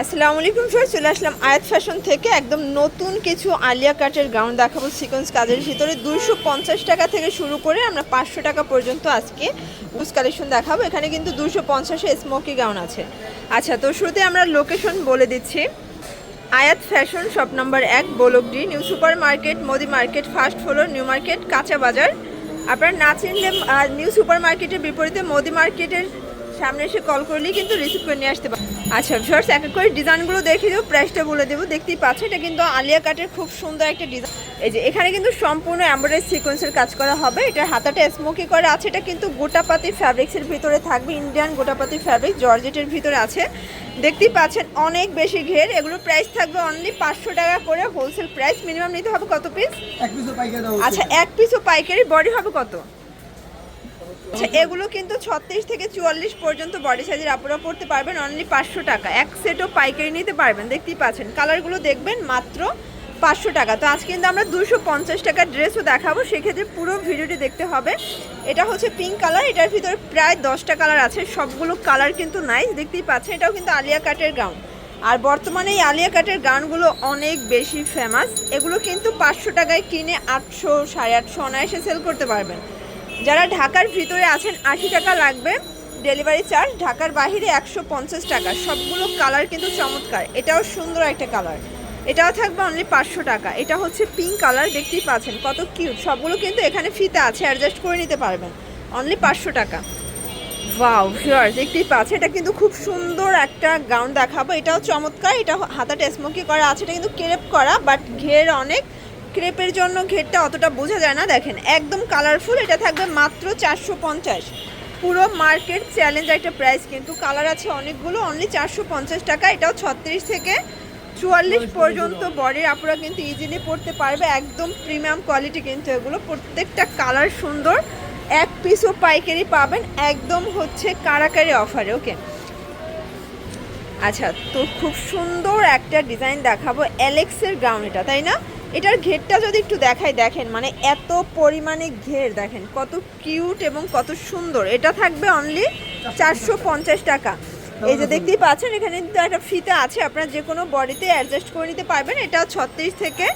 আসসালামু আলাইকুম স্যার চলে আসলাম আয়াত ফ্যাশন থেকে। একদম নতুন কিছু আলিয়া কাটের গাউন দেখাবো সিকোয়েন্স কাজের ভিতরে। দুশো পঞ্চাশ টাকা থেকে শুরু করে আমরা পাঁচশো টাকা পর্যন্ত আজকে বুস কালেকশন দেখাবো। এখানে কিন্তু দুশো পঞ্চাশে স্মোকি গাউন আছে। আচ্ছা তো শুরুতে আমরা লোকেশন বলে দিচ্ছি। আয়াত ফ্যাশন শপ নাম্বার এক বলকডি new super market Modi market first floor new market কাঁচা বাজার। আপনার না চিনলে নিউ সুপার মার্কেটের বিপরীতে মোদি মার্কেটের সামনে এসে কল করলেই কিন্তু রিসিভ করে নিয়ে আসতে পারেন আচ্ছা শর্টস এক এক করে ডিজাইনগুলো দেখে দেবো প্রাইসটা বলে দেবো। দেখতেই পাচ্ছেন এটা কিন্তু আলিয়া কাটের খুব সুন্দর একটা ডিজাইন এই যে এখানে কিন্তু সম্পূর্ণ এমব্রয়ডারি সিকোয়েন্সের কাজ করা হবে। এটার হাতাটা স্মোকি করা আছে এটা কিন্তু গোটাপাতি ফ্যাব্রিক্সের ভিতরে থাকবে ইন্ডিয়ান গোটাপাতি ফ্যাব্রিক জর্জেটের ভিতরে আছে। দেখতেই পাচ্ছেন অনেক বেশি ঘের। এগুলোর প্রাইস থাকবে অনলি পাঁচশো টাকা করে হোলসেল প্রাইস মিনিমাম নিতে হবে কত পিস আচ্ছা এক পিসও পাইকারি বডি হবে কত? এগুলো কিন্তু ছত্রিশ থেকে চুয়াল্লিশ পর্যন্ত বডি সাইজের আপুরা পড়তে পারবেন অনলি পাঁচশো টাকা। এক সেটও পাইকারি নিতে পারবেন, দেখতেই পাচ্ছেন। কালারগুলো দেখবেন মাত্র পাঁচশো টাকা। তো আজকে কিন্তু আমরা দুশো পঞ্চাশ টাকার ড্রেসও দেখাবো, সেক্ষেত্রে পুরো ভিডিওটি দেখতে হবে। এটা হচ্ছে পিঙ্ক কালার এটার ভিতরে প্রায় দশটা কালার আছে, সবগুলো কালার কিন্তু নাই দেখতেই পাচ্ছেন, এটাও কিন্তু আলিয়া কাটের গাউন আর বর্তমানে এই আলিয়া কাটের গাউনগুলো অনেক বেশি ফেমাস এগুলো কিন্তু পাঁচশো টাকায় কিনে আটশো, সাড়ে আটশো অনায়াসে সেল করতে পারবেন। যারা ঢাকার ভিতরে আছেন আশি টাকা লাগবে ডেলিভারি চার্জ ঢাকার বাইরে একশো পঞ্চাশ টাকা। সবগুলো কালার কিন্তু চমৎকার। এটাও সুন্দর একটা কালার এটাও থাকবে অনলি পাঁচশো টাকা। এটা হচ্ছে পিঙ্ক কালার দেখতেই পাচ্ছেন কত কিউট সবগুলো কিন্তু এখানে ফিতে আছে অ্যাডজাস্ট করে নিতে পারবেন। অনলি পাঁচশো টাকা। ওয়াও শিওর দেখতেই পাচ্ছে এটা কিন্তু খুব সুন্দর একটা গাউন দেখাবো। এটাও চমৎকার। এটা হাতাটা স্মোকি করা আছে, এটা কিন্তু ক্রেপ করা বাট ঘের অনেক। ক্রেপের জন্য ঘেরটা অতটা বোঝা যায় না দেখেন একদম কালারফুল এটা থাকবে মাত্র চারশো পঞ্চাশ। পুরো মার্কেট চ্যালেঞ্জ একটা প্রাইস কিন্তু কালার আছে অনেকগুলো অনলি চারশো পঞ্চাশ টাকা এটাও ছত্রিশ থেকে চুয়াল্লিশ পর্যন্ত। বডির আপুরা কিন্তু ইজিলি পড়তে পারবে একদম প্রিমিয়াম কোয়ালিটি কিন্তু এগুলো প্রত্যেকটা কালার সুন্দর এক পিসও পাইকারি পাবেন একদম হচ্ছে কারাকারি অফারে ওকে আচ্ছা তো খুব সুন্দর একটা ডিজাইন দেখাবো অ্যালেক্সের গাউন এটা তাই না? এটার ঘেরটা যদি একটু দেখাই, দেখেন মানে এত পরিমাণে ঘের, দেখেন, কত কিউট এবং কত সুন্দর। এটা থাকবে অনলি চারশো পঞ্চাশ টাকা। এই যে দেখতেই পাচ্ছেন, এখানে কিন্তু একটা ফিতে আছে, আপনারা যে কোনো বডিতে অ্যাডজাস্ট করে নিতে পারবেন। এটা ছত্রিশ থেকে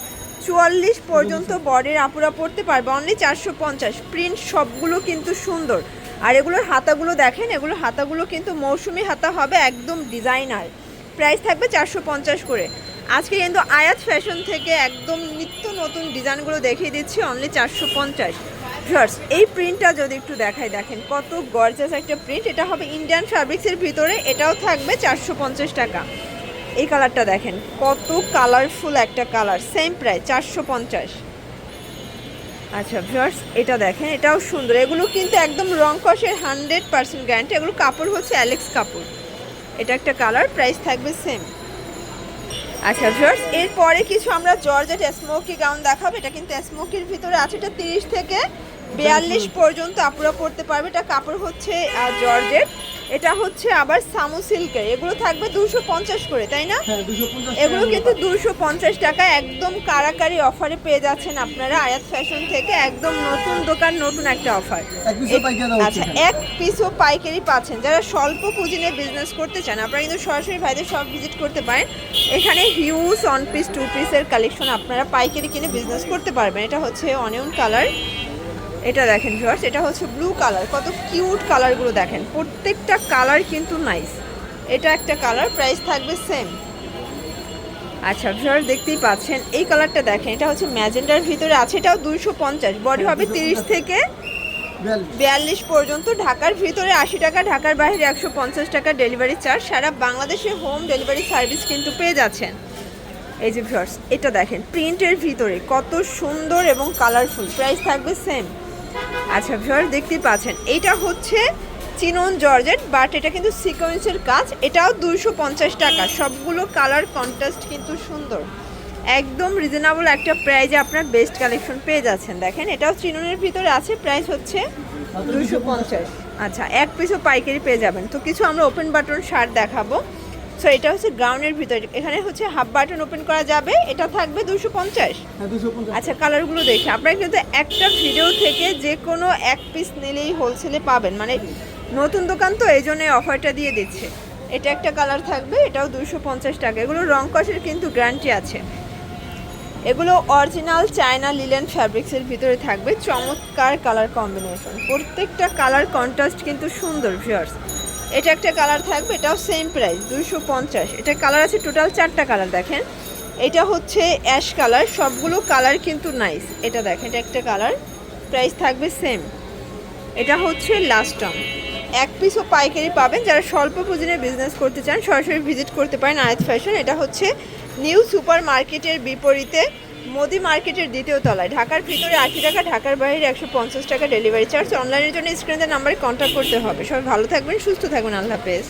চুয়াল্লিশ পর্যন্ত বডির আপুরা পড়তে পারবে অনলি চারশো পঞ্চাশ। প্রিন্ট সবগুলো কিন্তু সুন্দর। আর এগুলোর হাতাগুলো দেখেন, এগুলোর হাতাগুলো কিন্তু মৌসুমি হাতা হবে, একদম ডিজাইনার প্রাইস থাকবে চারশো পঞ্চাশ করে। আজকে কিন্তু আয়াত ফ্যাশন থেকে একদম নিত্য নতুন ডিজাইনগুলো দেখিয়ে দিচ্ছি অনলি চারশো পঞ্চাশ। ভিউয়ার্স এই প্রিন্টটা যদি একটু দেখাই, দেখেন কত গর্জাস একটা প্রিন্ট এটা হবে ইন্ডিয়ান ফ্যাব্রিক্সের ভিতরে, এটাও থাকবে চারশো পঞ্চাশ টাকা। এই কালারটা দেখেন, কত কালারফুল একটা কালার সেম প্রাইস চারশো পঞ্চাশ। আচ্ছা ভিউয়ার্স এটা দেখেন, এটাও সুন্দর। এগুলো কিন্তু একদম রং কষের হান্ড্রেড পার্সেন্ট গ্যারান্টি এগুলো কাপড় হচ্ছে অ্যালেক্স কাপড়। এটা একটা কালার প্রাইস থাকবে সেম আচ্ছা ভিউয়ার্স, এরপরে কিছু আমরা জর্জেট স্মোকি গাউন দেখাবো। এটা কিন্তু স্মোকির ভিতরে আছে, এটা তিরিশ থেকে বিয়াল্লিশ পর্যন্ত আপুরা পড়তে পারবে। এটা কাপড় হচ্ছে জর্জেট এটা হচ্ছে আবার সামু সিল্কের। এগুলো থাকবে দুশো পঞ্চাশ করে তাই না? হ্যাঁ এগুলো কিন্তু দুশো পঞ্চাশ টাকা। একদম কারাকারি অফারে পেয়ে যাচ্ছেন আপনারা আয়াত ফ্যাশন থেকে। একদম নতুন দোকান নতুন একটা অফার। আচ্ছা এক পিসও পাইকারি পাচ্ছেন। যারা স্বল্প পুঁজি নিয়ে বিজনেস করতে চান আপনারা কিন্তু সরাসরি ভাইদের সব ভিজিট করতে পারেন। এখানে হিউজ অন পিস টু পিসের কালেকশন আপনারা পাইকারি কিনে বিজনেস করতে পারবেন। এটা হচ্ছে অনিয়ন কালার এটা দেখেন ভিউয়ার্স এটা হচ্ছে ব্লু কালার কত কিউট কালারগুলো দেখেন। প্রত্যেকটা কালার কিন্তু নাইস এটা একটা কালার প্রাইস থাকবে সেম আচ্ছা ভিউয়ার দেখতেই পাচ্ছেন এই কালারটা দেখেন এটা হচ্ছে ম্যাজেন্ডার ভিতরে আছে এটাও দুইশো পঞ্চাশ। বডি হবে তিরিশ থেকে বিয়াল্লিশ। বিয়াল্লিশ পর্যন্ত। ঢাকার ভিতরে আশি টাকা ঢাকার বাইরে একশো পঞ্চাশ টাকা ডেলিভারি চার্জ সারা বাংলাদেশে হোম ডেলিভারি সার্ভিস কিন্তু পেয়ে যাচ্ছেন। এই যে ভিউয়ার্স এটা দেখেন প্রিন্টের ভিতরে কত সুন্দর এবং কালারফুল প্রাইস থাকবে সেম আচ্ছা ভিউয়ার দেখতেই পাচ্ছেন। এটা হচ্ছে চিনন জর্জেট বাট এটা কিন্তু সিকোয়েন্সের কাজ। এটাও দুইশো পঞ্চাশ টাকা। সবগুলো কালার কন্ট্রাস্ট কিন্তু সুন্দর। একদম রিজনেবল একটা প্রাইজে আপনার বেস্ট কালেকশন পেয়ে যাচ্ছেন। দেখেন, এটাও চিননের ভিতরে আছে প্রাইস হচ্ছে দুইশো পঞ্চাশ। আচ্ছা এক পিসও পাইকারি পেয়ে যাবেন। তো কিছু আমরা ওপেন বাটন শার্ট দেখাবো। সো এটা হচ্ছে গ্রাউন্ডের ভিতরে। এখানে হচ্ছে হাফ বাটন ওপেন করা যাবে। এটা থাকবে দুশো পঞ্চাশ। আচ্ছা কালারগুলো দেখে। আপনারা কিন্তু একটা ভিডিও থেকে যে কোনো এক পিস নিলেই হোলসেলে পাবেন। মানে নতুন দোকান তো এই জন্য অফারটা দিয়ে দিচ্ছে। এটা একটা কালার থাকবে এটাও দুশো পঞ্চাশ টাকা। এগুলো রং কষের কিন্তু গ্যারান্টি আছে। এগুলো অরিজিনাল চায়না লিলেন ফ্যাব্রিক্সের ভিতরে থাকবে। চমৎকার কালার কম্বিনেশন প্রত্যেকটা কালার কন্ট্রাস্ট কিন্তু সুন্দর ভিউয়ার্স এটা একটা কালার থাকবে, এটাও সেম প্রাইস দুইশো পঞ্চাশ। এটা কালার আছে টোটাল চারটা কালার দেখেন। এটা হচ্ছে অ্যাশ কালার সবগুলো কালার কিন্তু নাইস এটা দেখেন, এটা একটা কালার প্রাইস থাকবে সেম এটা হচ্ছে লাস্ট টার্ম এক পিসও পাইকারি পাবেন, যারা স্বল্প পুঁজিনে বিজনেস করতে চান, সরাসরি ভিজিট করতে পারেন আয়াত ফ্যাশন এটা হচ্ছে নিউ সুপার মার্কেটের বিপরীতে মোদি মার্কেটের দ্বিতীয় তলায়। ঢাকার ভিতরে আশি টাকা, ঢাকার বাইরে একশো পঞ্চাশ টাকা ডেলিভারি চার্জ। অনলাইনের জন্য স্ক্রিনের নাম্বারে কন্ট্যাক্ট করতে হবে। সবাই ভালো থাকবেন, সুস্থ থাকবেন। আল্লাহ হাফেজ।